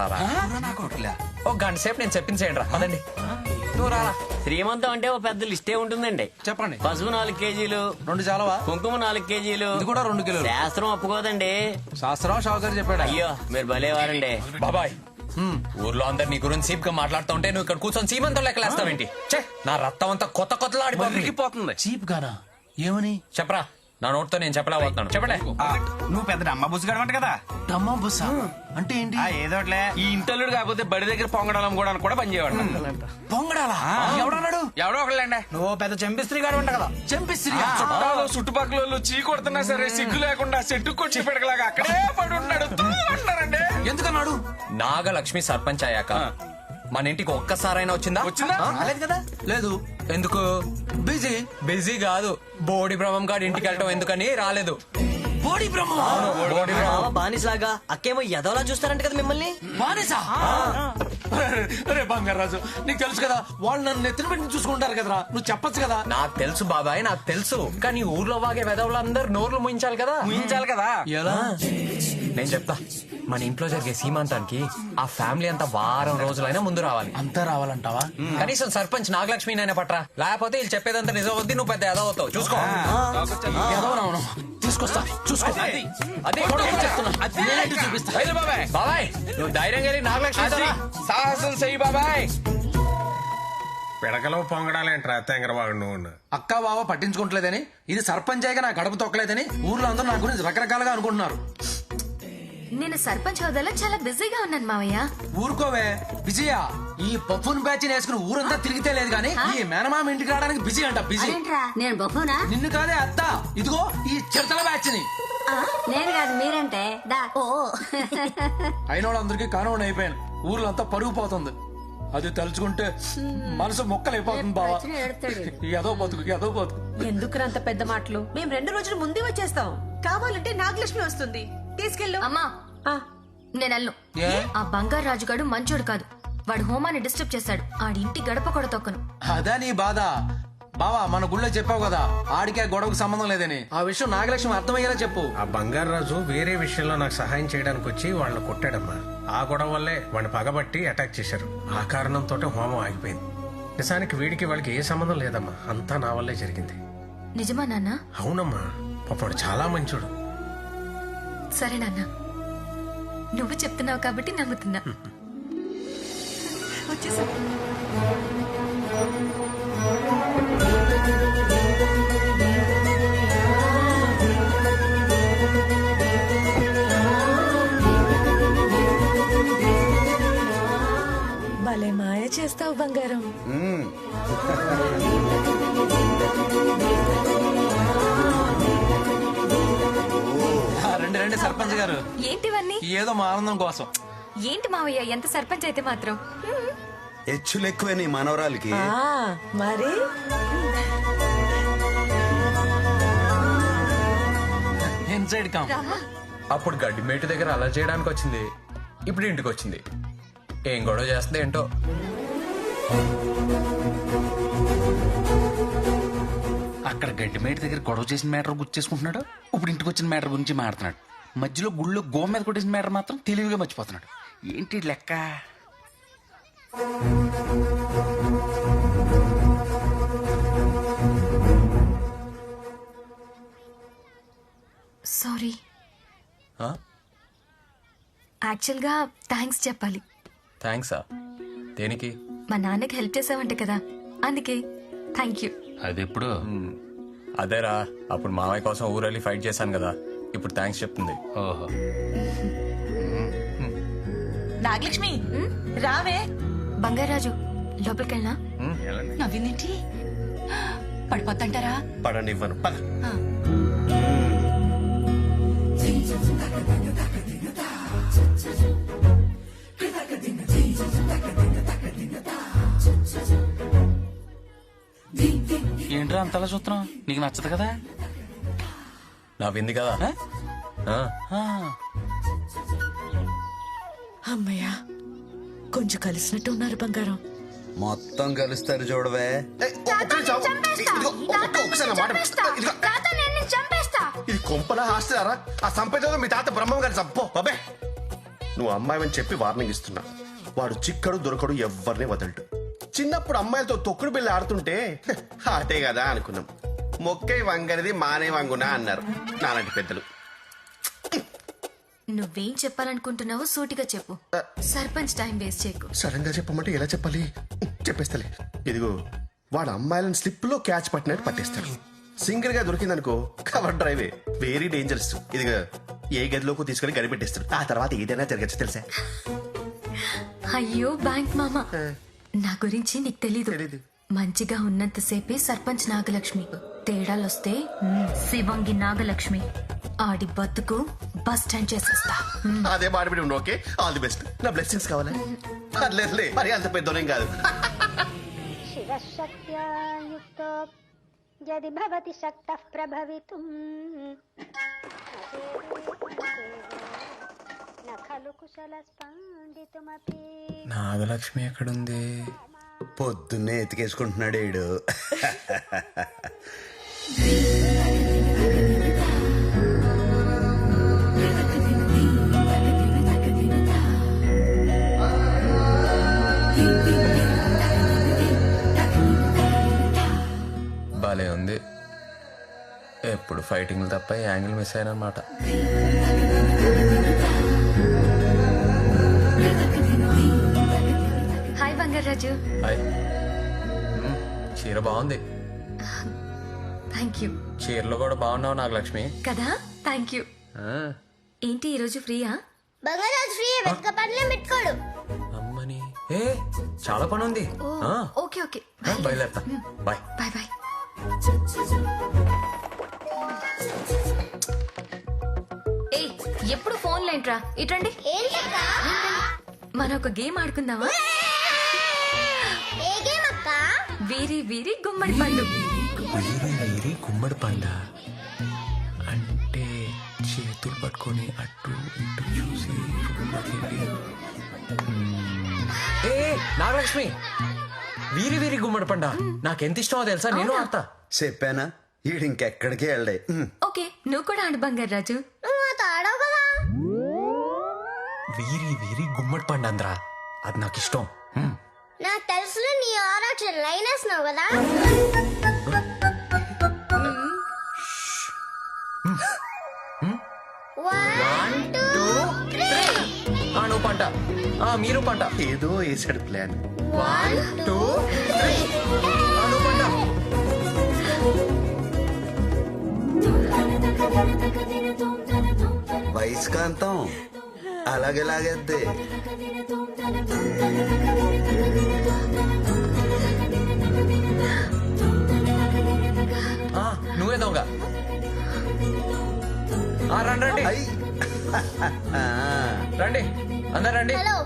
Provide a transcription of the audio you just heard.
కొట్లారా ఓ గంట సేపు నేను చెప్పించేయండి రా పదండి. నువ్వు రారా. శ్రీమంతం అంటే ఓ పెద్ద లిస్టే ఉంటుందండి. చెప్పండి. పసుపు నాలుగు కేజీలు రెండు చాలవా? కుంకుమ నాలుగు కేజీలు ఇది కూడా రెండు కిలోలు. శాస్త్రం ఒప్పుకోదండి. శాస్త్రం షావుకర్ చెప్పాడు? అయ్యో మీరు భలేవారండి. బాబాయ్ ఊర్లో అందరు నీ గురించి సీప్గా మాట్లాడుతూ ఉంటే నువ్వు ఇక్కడ కూర్చొని సీమంతో లెక్కలేస్తావేంటి? ఛే! నా రక్తం అంతా కొత్త కొత్తలో ఆడిపోతుంది పోతుంది చీప్ గానా? ఏమని? చెప్పరా. నా నోట్తో నేను చెప్పలేకపోతున్నాను. చెప్పలే. నువ్వు పెద్ద అమ్మ బుసుగాడు అంట కదా? డమ్మా బస్సా అంటే ఏంటి? ఆ ఏదోట్లే. ఈ ఇంటల్లుడు కాకపోతే బడి దగ్గర పొంగడాలం కూడా కూడా పనిచేయవాడు పొంగడాలా? ఎవడన్నాడు? ఎవడో ఒకళ్ళండి. నువ్వు పెద్ద చెంపిస్త్రీ గాడు అంట కదా. చంపిస్త్రీ చుట్టాలు చుట్టుపక్కల వాళ్ళు చీ కొడుతున్నా సరే సిగ్గు లేకుండా చెట్టు కొచ్చి పెడకలాగా అక్కడే పడి ఉన్నాడు అంటారండి ఎందుకన్నాడు? నాగలక్ష్మి సర్పంచ్ అయ్యాక మన ఇంటికి ఒక్కసారైనా వచ్చిందా? వచ్చిందా? ఆ? రాలేదు కదా? లేదు. ఎందుకు? బిజీ? బిజీ కాదు. బోడి బ్రహ్మం గారి ఇంటికి వెళ్ళటం ఎందుకని? రాలేదు. బోడి బ్రహ్మ? బోడి బ్రహ్మం. అక్కేమో ఎదవలా చూస్తారంట కదా మిమ్మల్ని. బానిసా? రే బంగారాజు నీకు తెలుసు కదా వాళ్ళు నన్ను నెత్తిన పెట్టి చూసుకుంటారు కదరా. నువ్వు చెప్పొచ్చు కదా? నాకు తెలుసు బాబాయ్ నాకు తెలుసు. కానీ ఊర్లో వాగే వెదవులందరూ నోర్లు ముయించాలి కదా. ఊహించాలి కదా? ఎలా? నేను చెప్తా. మన ఇంట్లో జరిగే సీమంతానికి ఆ ఫ్యామిలీ అంతా వారం రోజులైనా ముందు రావాలి. అంతా రావాలంటావా? కనీసం సర్పంచ్ నాగలక్ష్మి నైనా పట్రా. లేకపోతే వీళ్ళు చెప్పేదంతా నిజం వద్ది నువ్వు పెద్ద ఎదవ అవుతావు. చూసుకో. ఎదవనవును తీసుకొస్తా చూసుకో. అదే చూపిస్తా. బాబాయ్. బాబాయ్ నువ్వు ధైర్యంగా వెళ్ళి నాగలక్ష్మి. సాహసం చెయ్యి బాబాయ్. పిడకలో పొంగడాలేంట్రా తెంగరబాగు నువ్వు అక్క బావ పట్టించుకోవట్లేదని ఇది సర్పంచ్ అయ్యాక నా గడప తొక్కలేదని ఊర్లో అందరూ నా గురించి రకరకాలుగా అనుకుంటున్నారు. నేను సర్పంచ్ హోదాలో చాలా బిజీగా ఉన్నాను మావయ్య. ఊరుకోవే. విజయ ఈ పప్పున్ బ్యాచ్ వేసుకుని ఊరంతా తిరిగితే లేదు కానీ ఈ మేనమామ ఇంటికి రావడానికి బిజీ అంట బిజీ. అదేంట్రా? నేను బొబ్బునా? నిన్ను కాదే అత్త. ఇదిగో ఈ చిడతల బ్యాచ్ని నేను కాదు మీరంటే. దా ఓ. అయిన వాళ్ళందరికీ కానివ్వండి అయిపోయాను. ఊర్లో అంతా పరుగు పోతుంది. అది తలుచుకుంటే మనసు మొక్కలైపోతుంది బావా. ఏదో బతుకు ఏదో బతుకు. ఎందుకు అంత పెద్ద మాటలు? మేము రెండు రోజులు ముందే వచ్చేస్తాం. కావాలంటే నాగలక్ష్మి వస్తుంది. తీసుకెళ్ళు. అమ్మా. ఆ, నేను అల్లు ఏ? ఆ బంగారు రాజుగాడు మంచోడు కాదు. వాడు హోమాన్ని డిస్టర్బ్ చేశాడు ఆడి ఇంటి గడప కూడా తొక్కను. అదా నీ బాధ? బావా మన గుళ్ళో చెప్పావు కదా ఆడికే గొడవకు సంబంధం లేదని. ఆ విషయం నాగలక్ష్మి అర్థమయ్యేలా చెప్పు. ఆ బంగారాజు వేరే విషయంలో నాకు సహాయం చేయడానికి వచ్చి వాళ్ళని కొట్టాడమ్మా. ఆ గొడవ వల్లే వాడిని పగబట్టి అటాక్ చేశారు. ఆ కారణంతో హోమం ఆగిపోయింది. నిజానికి వీడికి వాళ్ళకి ఏ సంబంధం లేదమ్మా. అంతా నా వల్లే జరిగింది. నిజమా నాన్న? అవునమ్మా. పాపడు చాలా మంచోడు. సరే నాన్న. నువ్వు చెప్తున్నావు కాబట్టి నమ్ముతున్నా. వచ్చేసా. సర్పంచ్ గారు. ఏంటివన్నీ? ఏదో మా ఆనందం కోసం. ఏంటి మావయ్య ఎంత సర్పంచ్ అయితే మాత్రం. హెచ్చులు ఎక్కువే నీ మనవరాలకి. ఆ, మరి? Inside calm. అప్పుడు గడ్డి మేటు దగ్గర అలా చేయడానికి వచ్చింది. ఇప్పుడు ఇంటికి వచ్చింది. ఏం గొడవ చేస్తుంది ఏంటో? అక్కడ గడ్డి మేట దగ్గర గొడవ చేసిన మ్యాటర్ గుర్తు ఇప్పుడు ఇంటికి వచ్చిన మ్యాటర్ గురించి మాట్లాడుతున్నాడు. మధ్యలో గుళ్ళో గో మీద కొట్టేసిన మ్యాటర్ మాత్రం తెలివిగా మర్చిపోతున్నాడు. ఏంటి లెక్క? సారీ? యాక్చువల్గా థ్యాంక్స్ చెప్పాలి. థ్యాంక్సా దేనికి? మా నాన్నకి హెల్ప్ చేసావంటే కదా. అందుకే. Thank you. అది ఎప్పుడు అదేరా అప్పుడు మామయ్య కోసం ఊరెళ్ళి ఫైట్ చేశాను కదా. ఇప్పుడు థ్యాంక్స్ చెప్తుంది. ఓహో. నాగలక్ష్మి రావే. బంగారాజు లోపలికెళ్ళనా? నవ్విందేంటి? పడిపోద్దంటారా? పడనివ్వను. పద. ఏంట్రా అంతలా చూస్తున్నావు? నీకు నచ్చదు కదా? నా వింది కదా. ఆ, ఆ, అమ్మయ్యా కొంచెం కలిసినట్టు ఉన్నారు బంగారం. మొత్తం కలుస్తారు చూడవే. ఏయ్, ఒక్క నిమిషం. ఇదిగో, ఒక్క- ఒకసారి నా మాట ఇదిగో. ఇది కొంపల ఆ సంపేదో మీ తాత బ్రహ్మం గారి చంపో బాబే. నువ్వు అమ్మాయిని చెప్పి వార్నింగ్ ఇస్తున్నా. వాడు చిక్కడు దొరకడు ఎవరిని వదలడు. చిన్నప్పుడు అమ్మాయిలతో తొక్కుడు బిళ్ళ ఆడుతుంటే "హ, ఆటే కదా అనుకున్నాం. మొక్కై వంగనిది మానే వంగునా అన్నారు. నాలాంటి పెద్దలు. నువ్వేం చెప్పాలనుకుంటున్నావో సూటిగా చెప్పు. సర్పంచ్ టైం వేస్ట్ చేయకు. సడన్గా చెప్పమంటే ఎలా చెప్పాలి? చెప్పేస్తలే. ఇదిగో వాడు అమ్మాయిలను స్లిప్లో క్యాచ్ పట్టినట్టు పట్టేస్తాడు సింగిల్గా దొరికిందనుకో కవర్ డ్రైవే. వెరీ డేంజరస్ ఇదిగో ఏ గదిలోకి తీసుకొని గడిపెట్టేస్తాడు ఆ తర్వాత ఏదైనా జరగచ్చు తెలుసా? అయ్యో బ్యాంక్ మామ. నా గురించి నీకు తెలీదు. తెలీదు. మంచిగా ఉన్నంతసేపే సర్పంచ్ నాగలక్ష్మి. తేడాలొస్తే శివంగి నాగలక్ష్మి. ఆడి బతుకు బస్ స్టాండ్ చేసేస్తా. అదే మాడిపిడి ఉండు ఓకే? ఆల్ ది బెస్ట్ నా బ్లెస్సింగ్స్ కావాలా? పర్లేదులే మరి అంత పెద్దోనేం కాదు. యది భవతి శక్తః ప్రభవితుం. నాగలక్ష్మి ఎక్కడుంది? పొద్దున్నే ఎతికేసుకుంటున్నాడు ఈడు భలే ఉంది. ఎప్పుడు ఫైటింగ్లు తప్ప యాంగిల్ మిస్ అయ్యానమాట బంగారాజు హాయ్. మ్మ్, చీర బాగుంది. Thank you. చీరలో కూడా బాగున్నావు నాగలక్ష్మి. కదా? Thank you. ఆ, ఏంటి ఈరోజు ఫ్రీయా? బంగారాజు ఫ్రీ వెతక పనులే పెట్టుకోడు. అమ్మని. ఏ చాలా పని ఉంది ఓ ఆ, ఓకే ఓకే. ఆ, బయలుదేరతా. బాయ్ బాయ్ బాయ్ ఏ ఎప్పుడు ఫోన్ లేంట్రా? ఇటండి ఏంటక్క? మనం ఒక గేమ్ ఆడుకుందామా? వీరి వీరి గుమ్మడి పండు. వీరి వీరి గుమ్మడి పండ. అంటే చేతులు పట్టుకొని అటు ఇటు చూసి. ఏ నాగలక్ష్మి. వీరి వీరి గుమ్మడి పండ. నాకెంత ఇష్టమో తెలుసా? నేను ఆడతా చెప్పానా? ఈడు ఇంకెక్కడికి వెళ్ళే ఓకే నువ్వు కూడా ఆడు బంగారు రాజు. వీరి వీరి గుమ్మడి పండు అందరా అది నాకు ఇష్టం. నాకు తెలుసు నీ ఆరాక్షన్ లైన్ వేస్తున్నావు కదా. ఆ, నువ్వు పంట. ఆ, మీరు పంట. ఏదో వేసాడు ప్లాన్. వన్ టూ త్రీ ఆ, నువ్వు పంట. వయస్కాంతం. అలాగే లాగేద్ది. ఆ, నువ్వే దొంగ. ఆ, రండి రండి అందరు రండి. హలో.